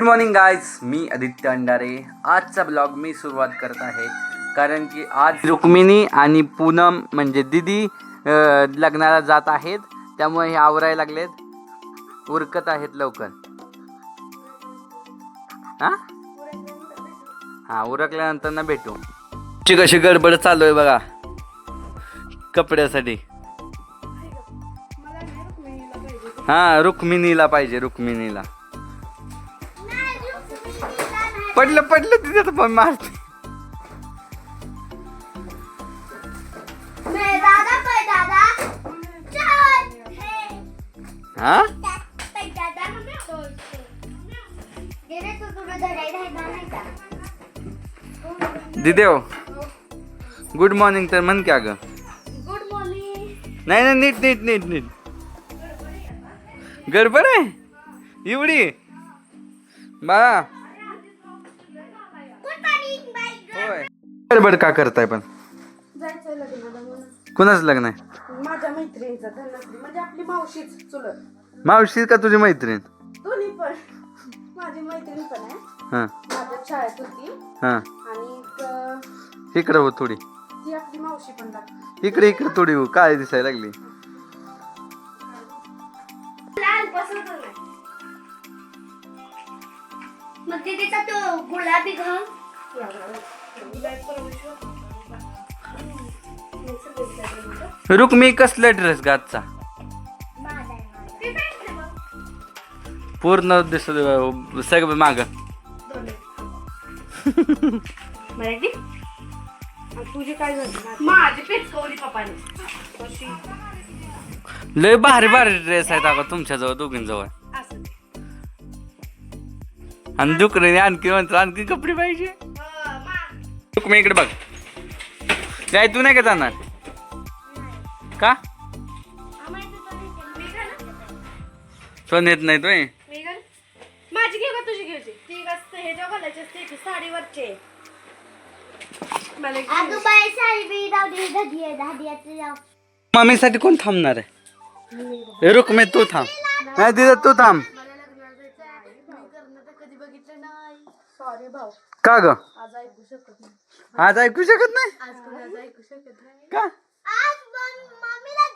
Good morning guys मी आदित्य अंडारे. आजचा blog मी सुरुवात करत आहे. कारण की आज रुक्मिणी आणि पूनम म्हणजे दिदी लग्नाला जात आहेत. त्यामुळे हे आवरायला लागलेत. उरकत आहेत लवकर. हा? हां उरकल्यानंतर ना भेटू. ची कशी गडबड चालू आहे बघा. कपड्यासाठी. हा रुक्मिणीला पाहिजे रुक्मिणीला. पडलं पडलं तिथे तर पण मारते. हे। दिदेव गुड मॉर्निंग तर म्हण क्या ग गुड मॉर्निंग नाही नाही नीट नीट नीट नीट। गडबड आहे एवढी बाळा गडबड का करताय पण? जायचं लग्नाला म्हणून. कुणाच लग्न आहे? माझ्या मैत्रिणीचं धनश्री. म्हणजे आपली मावशीच चुलत. मावशी का तुझी मैत्रीण? दोन्ही पण. माझी मैत्रीण पण आहे. हां. माझ्या शाळेत होती. हां. आणि एक, इकडं हो थोडी. ती आपली मावशी पण लागते इकडे इकडे थोडी हो. काय दिसायला लागली. मग तिचा तो गुलाबी घाल रुक्मी कसला ड्रेस गातचा पूर्ण दिसत सगळं माग. तुझी काय लय भारी भारी ड्रेस आहेत अगं तुमच्याजवळ दोघींजवळ. असं आणि दुकडे आणखी म्हणतो आणखी कपडे पाहिजे. रुक्मी इकडे बघ. काय तू नाही का जाणार? का? सोन येत नाही तुम्ही मी माझी घेऊ का तुझी घ्यायची ती असते हे जेव्हा घालायची असते ती साडीवरचे. मला एक आजू बाई साडी बी जाऊ दे दादी आहे दादी आहे जाऊ मम्मीसाठी कोण थांबणार आहे? ए, रुक्मी तू थांब. नाही दिदा तू थांब. कधी बघितलं नाही. सॉरी भाऊ. का ग? आज ऐकू शकत नाही. आज ऐकू शकत नाही? का?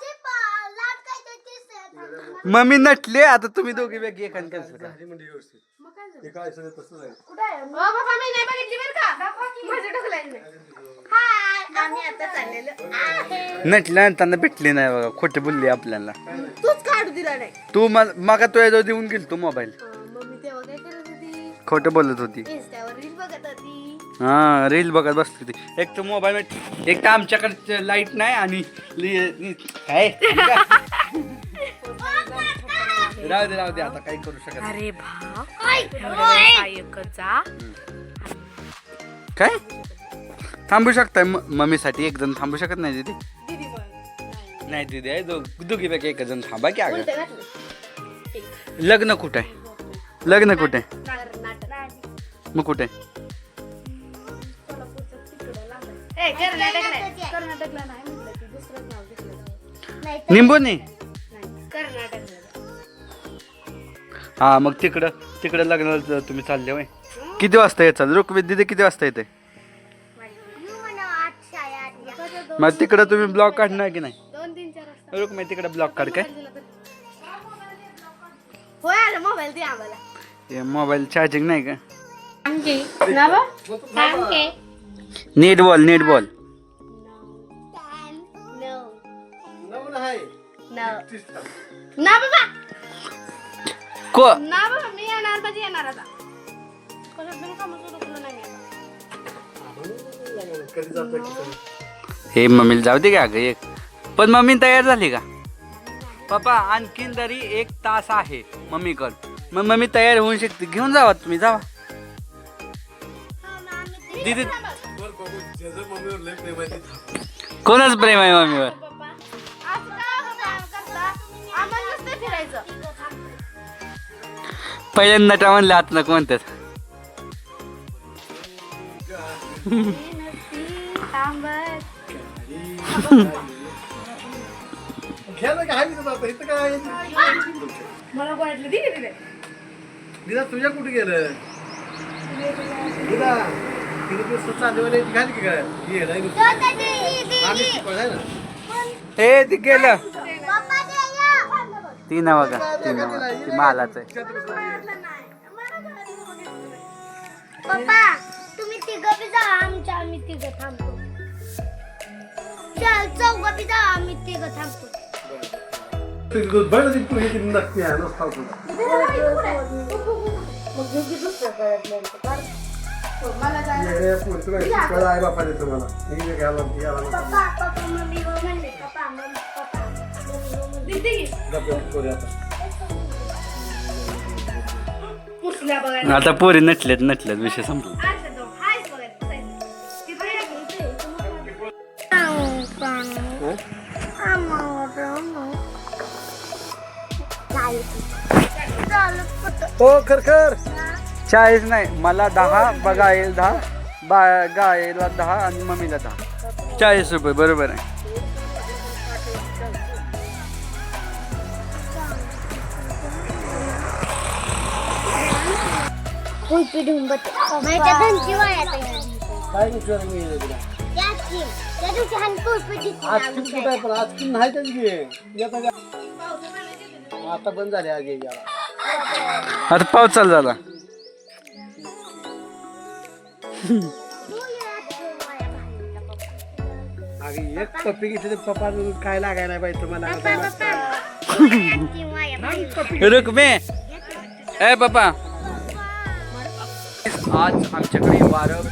ते मम्मी नटले आता तुम्ही दोघी वेगळी एखादी कॅन्सल करा मग काय झालं? कुठं आहे? ओ बाबा मी नाही बघितली बरं का. माझ्या ढकलायला नाही. हाय आम्ही आता चाललेलो. आहे. नटल्यानंतर भेटली नाही बघा खोटे बोलली आपल्याला. तूच काढू दिला नाही. तू मगा तुझ्याजवळ देऊन गेल तू मोबाईल. मम्मी तेव्हा काय करत होती. खोटं बोलत होती. हा रील बघत बसली होती. एक तर मोबाईल एक तर आमच्याकडे लाइट नाही आणि लि- नि- काय? राहू दे राहू दे आता काही करू शकत नाही. अरे काय थांबू शकताय म- मम्मीसाठी एक जण थांबू शकत नाही दीदी? नाही दीदी आहे दो दोघीपैकी एक जण थांबा की अगं लग्न कुठे? आहे लग्न कुठे? आहे? कर्नाटक मग कुठे? आहे? ए, कर्नाटक नाही कर्नाटकला नाही म्हटलं ती दुसरंच नाव घेतलं. नाही. निंबोनी नाही कर्नाटकला हा मग तिकडं तिकडं लग्नाला तुम्ही चालले होय. किती वाजता येत चाल रुकवित दिदी किती वाजता येते. मग तिकडं तुम्ही ब्लॉग काढणार की नाही? दोन तीन चार वाजता. रुक मी तिकडं ब्लॉग काढ काय? होय आलं मोबाईल दे आम्हाला. हे मोबाईल चार्जिंग नाही का? ना बा? सांगे नीट बॉल नीट बॉल. ना बाबा. को ना बाबा मी येणार येणार आता. हे मम्मीला जाऊ दे का एक. पण मम्मी तयार झाली का? पप्पा आणखीन तरी एक तास आहे मम्मीकड. मग मम्मी तयार होऊ शकते. घेऊन जावा तुम्ही जावा. दीदी कोणच प्रेम आहे मम्मीवर? पहिल्यांदा नटा म्हणलं आता नको म्हणतात. तुझ्या कुठे गेलं? तिने ही- ती- गेलं पप्पा ते या. ती ना बघा ती ना ती मालाच आहे. पप्पा तुम्ही तिघं बी जा आमच्या आम्ही तिघं थांबतो. चल चौघं बी जा आम्ही तिघं थांबतो. हे नक्की आहे बापा देतो मला हे घ्यायला घ्यायला नको. पप्पा पप्पा मम्मी हो म्हणले. पप्पा मम्मी पप्पा मम्मी हो म्हणले. दिदी. आता. पुसल्या बघायला. आता पोरी नटलेत नटलेत विषय संपला. अच्छा तो हायच ती बघायला हो चाळीस नाही मला दहा बघायला दहा बा गायला दहा आणि मम्मीला दहा. चाळीस रुपये बरोबर आहे? आता बंद झाले आज आता पाऊस चालू झाला. अगे एक पप्पी घेतली तर पप्पा काय लागायला पाहिजे तुम्हाला? रुक्मे. ए पप्पा. आज आमच्याकडे वारं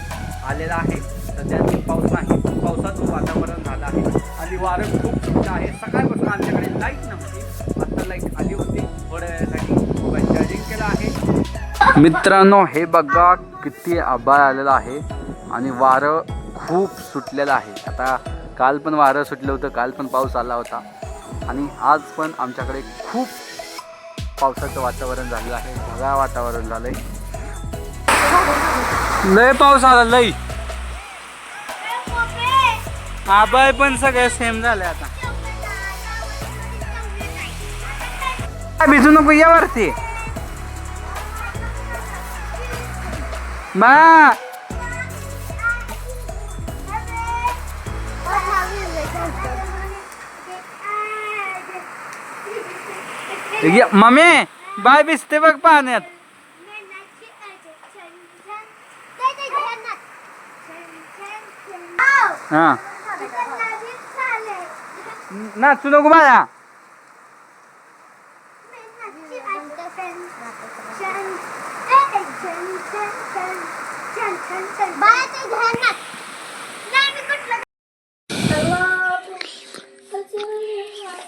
आलेलं आहे. सध्या पाऊस नाही. पावसाचं वातावरण झालं आहे. आणि वारं खूप आहे. सकाळपासून आमच्याकडे लाइट नव्हती. आता लाइट आली होती. मित्रांनो हे बघा किती आभाळ आलेलं आहे आणि वारं खूप सुटलेलं आहे. आता काल पण वारं सुटलं होतं काल पण पाऊस आला होता. आणि आज पण आमच्याकडे खूप पावसाचं वातावरण झालेलं आहे. ढगाळ वातावरण झालंय. लय पाऊस आला लय. आबाळ पण सगळे सेम झाले आता. भिजू नको या ये- मम्मी बाय भिजते बघ पाण्यात हा नाचू नको बाळा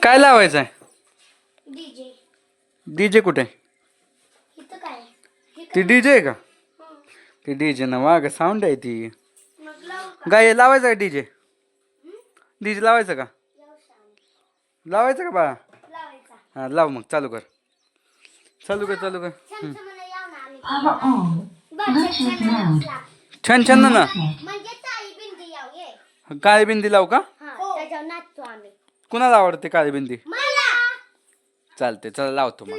काय लावायचं आहे डीजे. डीजे कुठे? ती डीजे आहे का? ती डीजे ना वाग साऊंड आहे ती. गाय लावायचं का डीजे? डीजे लावायचं का? लावायचं का बाळा? हा लाव मग चालू कर. चालू कर चालू कर. छान छान ना ना. म्हणजे ताई बिंदी काळी लावू का? हा त्याच्यावर नाचतो आम्ही. कुणाला आवडते काळी बिंदी मला. चालते चला लावतो मग.